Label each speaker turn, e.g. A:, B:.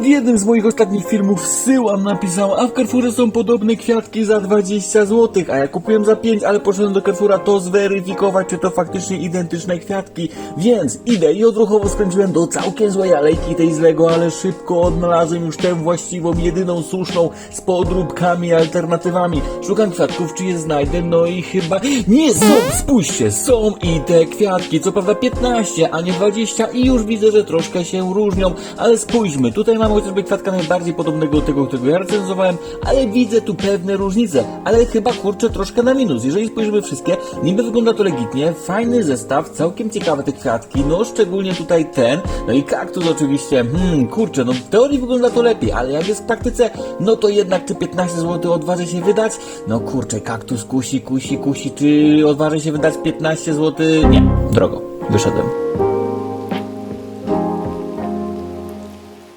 A: Pod jednym z moich ostatnich filmów zsyłam, napisał, a w Carrefourze są podobne kwiatki za 20 zł, a ja kupiłem za 5, ale poszedłem do Carrefoura to zweryfikować, czy to faktycznie identyczne kwiatki, więc idę i odruchowo skręciłem do całkiem złej alejki tej złego, ale szybko odnalazłem już tę właściwą, jedyną słuszną, z podróbkami i alternatywami. Szukam kwiatków, czy je znajdę, no i chyba nie są, spójrzcie, są i te kwiatki, co prawda 15, a nie 20 i już widzę, że troszkę się różnią, ale spójrzmy, tutaj mamy chociażby kwiatka najbardziej podobnego do tego, którego ja recenzowałem, ale widzę tu pewne różnice, ale chyba kurczę troszkę na minus. Jeżeli spojrzymy wszystkie, niby wygląda to legitnie, fajny zestaw, całkiem ciekawe te kwiatki, no szczególnie tutaj ten, no i kaktus oczywiście, hmm, kurczę, no w teorii wygląda to lepiej, ale jak jest w praktyce, no to jednak czy 15 zł odważy się wydać? No kurczę, kaktus kusi, kusi, kusi, czy odważy się wydać 15 zł? Nie, drogo, wyszedłem.